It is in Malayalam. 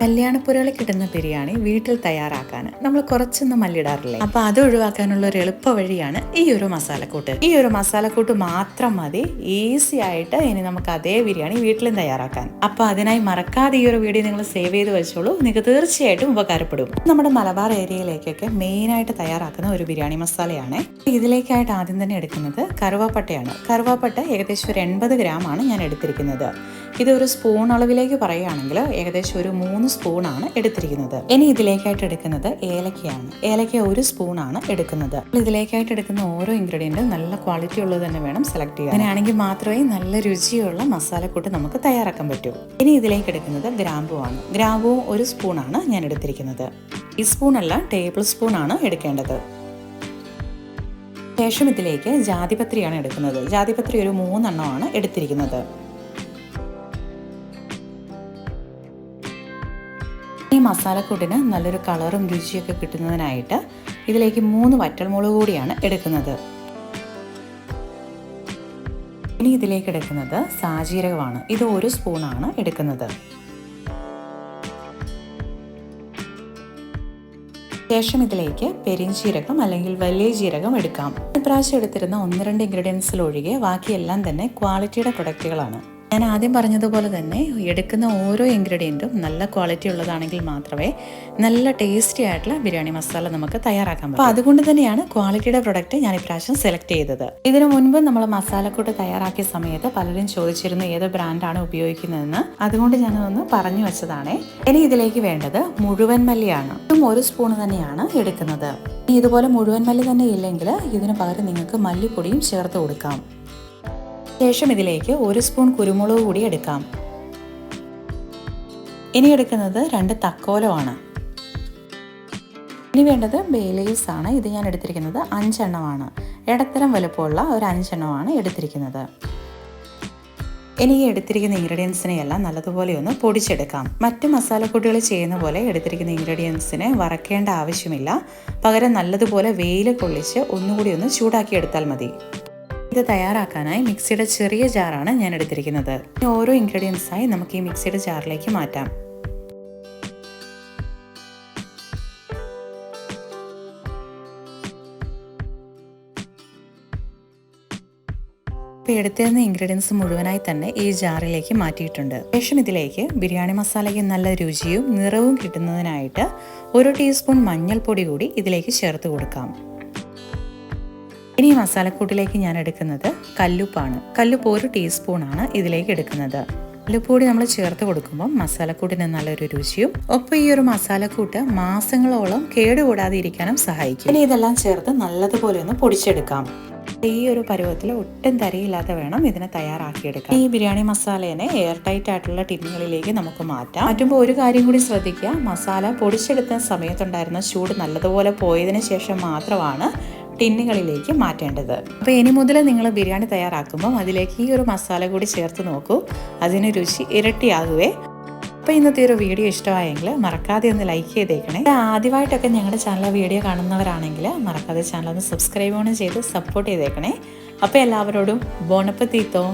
കല്യാണപ്പുരകളിൽ കിട്ടുന്ന ബിരിയാണി വീട്ടിൽ തയ്യാറാക്കാൻ നമ്മൾ കുറച്ചൊന്നും മല്ലിടാറില്ലേ? അപ്പൊ അത് ഒഴിവാക്കാനുള്ള ഒരു എളുപ്പ വഴിയാണ് ഈ ഒരു മസാലക്കൂട്ട്. ഈ ഒരു മസാലക്കൂട്ട് മാത്രം മതി. ഈസി ആയിട്ട് ഇനി നമുക്ക് അതേ ബിരിയാണി വീട്ടിലും തയ്യാറാക്കാൻ. അപ്പൊ അതിനായി മറക്കാതെ ഈ ഒരു വീഡിയോ നിങ്ങൾ സേവ് ചെയ്ത് വെച്ചോളൂ. നിങ്ങൾക്ക് തീർച്ചയായിട്ടും ഉപകാരപ്പെടും. നമ്മുടെ മലബാർ ഏരിയയിലേക്കൊക്കെ മെയിൻ ആയിട്ട് തയ്യാറാക്കുന്ന ഒരു ബിരിയാണി മസാലയാണ്. ഇതിലേക്കായിട്ട് ആദ്യം തന്നെ എടുക്കുന്നത് കറുവാപ്പട്ടയാണ്. കറുവാപ്പട്ട ഏകദേശം ഒരു എൺപത് ഗ്രാം ആണ് ഞാൻ എടുത്തിരിക്കുന്നത്. ഇത് ഒരു സ്പൂൺ അളവിലേക്ക് പറയുകയാണെങ്കിൽ ഏകദേശം ഒരു മൂന്ന് സ്പൂണാണ് എടുത്തിരിക്കുന്നത്. ഇനി ഇതിലേക്കായിട്ട് എടുക്കുന്നത് ഏലക്കയാണ്. ഏലക്ക ഒരു സ്പൂണാണ് എടുക്കുന്നത്. ഇതിലേക്കായിട്ട് എടുക്കുന്ന ഓരോ ഇൻഗ്രീഡിയന്റും നല്ല ക്വാളിറ്റി ഉള്ളത് തന്നെ വേണം സെലക്ട് ചെയ്യാൻ. അങ്ങനെയാണെങ്കിൽ മാത്രമേ നല്ല രുചിയുള്ള മസാലക്കൂട്ട് നമുക്ക് തയ്യാറാക്കാൻ പറ്റൂ. ഇനി ഇതിലേക്ക് എടുക്കുന്നത് ഗ്രാമ്പുവാണ് ഗ്രാമ്പുവും ഒരു സ്പൂണാണ് ഞാൻ എടുത്തിരിക്കുന്നത്. ഈ അല്ല ടേബിൾ സ്പൂണാണ് എടുക്കേണ്ടത്. ശേഷം ഇതിലേക്ക് ജാതിപത്രിയാണ് എടുക്കുന്നത്. ജാതിപത്രി ഒരു മൂന്നെണ്ണമാണ് എടുത്തിരിക്കുന്നത്. ഈ മസാലക്കൂട്ടിന് നല്ലൊരു കളറും രുചിയൊക്കെ കിട്ടുന്നതിനായിട്ട് ഇതിലേക്ക് മൂന്ന് വറ്റൽമുളക് കൂടിയാണ് എടുക്കുന്നത്. ഇനി ഇതിലേക്ക് എടുക്കുന്നത് സാജീരകമാണ്. ഇത് ഒരു സ്പൂണാണ് എടുക്കുന്നത്. ശേഷം ഇതിലേക്ക് പെരിഞ്ചീരകം അല്ലെങ്കിൽ വലിയ ജീരകം എടുക്കാം. ഇപ്രാവശ്യം എടുത്തിരുന്ന ഒന്ന് രണ്ട് ഇൻഗ്രീഡിയൻസിൽ ഒഴികെ ബാക്കിയെല്ലാം തന്നെ ക്വാളിറ്റിയുടെ പ്രൊഡക്റ്റുകളാണ് ഞാൻ ആദ്യം പറഞ്ഞതുപോലെ തന്നെ എടുക്കുന്ന ഓരോ ഇൻഗ്രീഡിയന്റും നല്ല ക്വാളിറ്റി ഉള്ളതാണെങ്കിൽ മാത്രമേ നല്ല ടേസ്റ്റി ആയിട്ടുള്ള ബിരിയാണി മസാല നമുക്ക് തയ്യാറാക്കാൻ പറ്റും. അപ്പോൾ അതുകൊണ്ട് തന്നെയാണ് ക്വാളിറ്റിയുടെ പ്രൊഡക്റ്റ് ഞാൻ ഇപ്രാവശ്യം സെലക്ട് ചെയ്തത്. ഇതിനു മുൻപ് നമ്മൾ മസാലക്കൂട്ട് തയ്യാറാക്കിയ സമയത്ത് പലരും ചോദിച്ചിരുന്നു ഏത് ബ്രാൻഡാണ് ഉപയോഗിക്കുന്നതെന്ന്. അതുകൊണ്ട് ഞാൻ ഞാനതൊന്ന് പറഞ്ഞു വെച്ചതാണ്. ഇനി ഇതിലേക്ക് വേണ്ടത് മുഴുവൻ മല്ലിയാണ്. ഇതും ഒരു സ്പൂൺ തന്നെയാണ് എടുക്കുന്നത്. ഇതുപോലെ മുഴുവൻ മല്ലി തന്നെ ഇല്ലെങ്കിൽ ഇതിന് പകരം നിങ്ങൾക്ക് മല്ലിപ്പൊടിയും ചേർത്ത് കൊടുക്കാം. ശേഷം ഇതിലേക്ക് ഒരു സ്പൂൺ കുരുമുളക് കൂടി എടുക്കാം. ഇനി എടുക്കുന്നത് രണ്ട് തക്കോലമാണ്. ഇനി വേണ്ടത് ബേലീസ് ആണ്. ഇത് ഞാൻ എടുത്തിരിക്കുന്നത് അഞ്ചെണ്ണമാണ്. ഇടത്തരം വലുപ്പമുള്ള ഒരു അഞ്ചെണ്ണമാണ് എടുത്തിരിക്കുന്നത്. ഇനി ഈ എടുത്തിരിക്കുന്ന ഇൻഗ്രീഡിയൻസിനെ എല്ലാം നല്ലതുപോലെ ഒന്ന് പൊടിച്ചെടുക്കാം. മറ്റ് മസാലക്കൂട്ടുകൾ ചെയ്യുന്ന പോലെ എടുത്തിരിക്കുന്ന ഇൻഗ്രീഡിയൻസിനെ വറക്കേണ്ട ആവശ്യമില്ല. പകരം നല്ലതുപോലെ വെയിൽ കൊള്ളിച്ച് ഒന്നുകൂടി ഒന്ന് ചൂടാക്കി എടുത്താൽ മതി. ഇത് തയ്യാറാക്കാനായി മിക്സിയുടെ ചെറിയ ജാറാണ് ഞാൻ എടുത്തിരിക്കുന്നത്. ഓരോ ഇൻഗ്രീഡിയൻസായി നമുക്ക് ഈ മിക്സിയുടെ ജാറിലേക്ക് മാറ്റാം. ഇപ്പോൾ എടുത്തിരുന്ന ഇൻഗ്രീഡിയൻസ് മുഴുവനായി തന്നെ ഈ ജാറിലേക്ക് മാറ്റിയിട്ടുണ്ട്. ശേഷം ഇതിലേക്ക് ബിരിയാണി മസാലയ്ക്ക് നല്ല രുചിയും നിറവും കിട്ടുന്നതിനായിട്ട് ഒരു ടീസ്പൂൺ മഞ്ഞൾപ്പൊടി കൂടി ഇതിലേക്ക് ചേർത്ത് കൊടുക്കാം. ഇനി മസാലക്കൂട്ടിലേക്ക് ഞാൻ എടുക്കുന്നത് കല്ലുപ്പാണ്. കല്ലുപ്പ് ഒരു ടീസ്പൂണാണ് ഇതിലേക്ക് എടുക്കുന്നത്. കല്ലുപ്പൂടി നമ്മൾ ചേർത്ത് കൊടുക്കുമ്പോൾ മസാലക്കൂട്ടിന് നല്ലൊരു രുചിയും ഒപ്പം ഈ ഒരു മസാലക്കൂട്ട് മാസങ്ങളോളം കേടുകൂടാതെ ഇരിക്കാനും സഹായിക്കും. ഇനി ഇതെല്ലാം ചേർത്ത് നല്ലതുപോലെ ഒന്ന് പൊടിച്ചെടുക്കാം. ഈ ഒരു പരുവത്തിൽ ഒട്ടും തരയില്ലാതെ വേണം ഇതിനെ തയ്യാറാക്കിയെടുക്കാം ഈ ബിരിയാണി മസാലേനെ എയർ ടൈറ്റ് ആയിട്ടുള്ള ടിന്നുകളിലേക്ക് നമുക്ക് മാറ്റാം. മാറ്റുമ്പോൾ ഒരു കാര്യം കൂടി ശ്രദ്ധിക്കുക മസാല പൊടിച്ചെടുത്ത സമയത്തുണ്ടായിരുന്ന ചൂട് നല്ലതുപോലെ പോയതിനു ശേഷം മാത്രമാണ് ടിന്നുകളിലേക്ക് മാറ്റേണ്ടത്. അപ്പോൾ ഇനി മുതൽ നിങ്ങൾ ബിരിയാണി തയ്യാറാക്കുമ്പോൾ അതിലേക്ക് ഈ ഒരു മസാല കൂടി ചേർത്ത് നോക്കൂ. അതിന് രുചി ഇരട്ടിയാകുവേ. അപ്പോൾ ഇന്നത്തെ ഒരു വീഡിയോ ഇഷ്ടമായെങ്കിൽ മറക്കാതെ ഒന്ന് ലൈക്ക് ചെയ്തേക്കണേ. ആദ്യമായിട്ടൊക്കെ ഞങ്ങളുടെ ചാനൽ വീഡിയോ കാണുന്നവരാണെങ്കിൽ മറക്കാതെ ചാനൽ ഒന്ന് സബ്സ്ക്രൈബ് ഓൺ ചെയ്ത് സപ്പോർട്ട് ചെയ്തേക്കണേ. അപ്പോൾ എല്ലാവരോടും ബോണപ്പ് തീത്തോ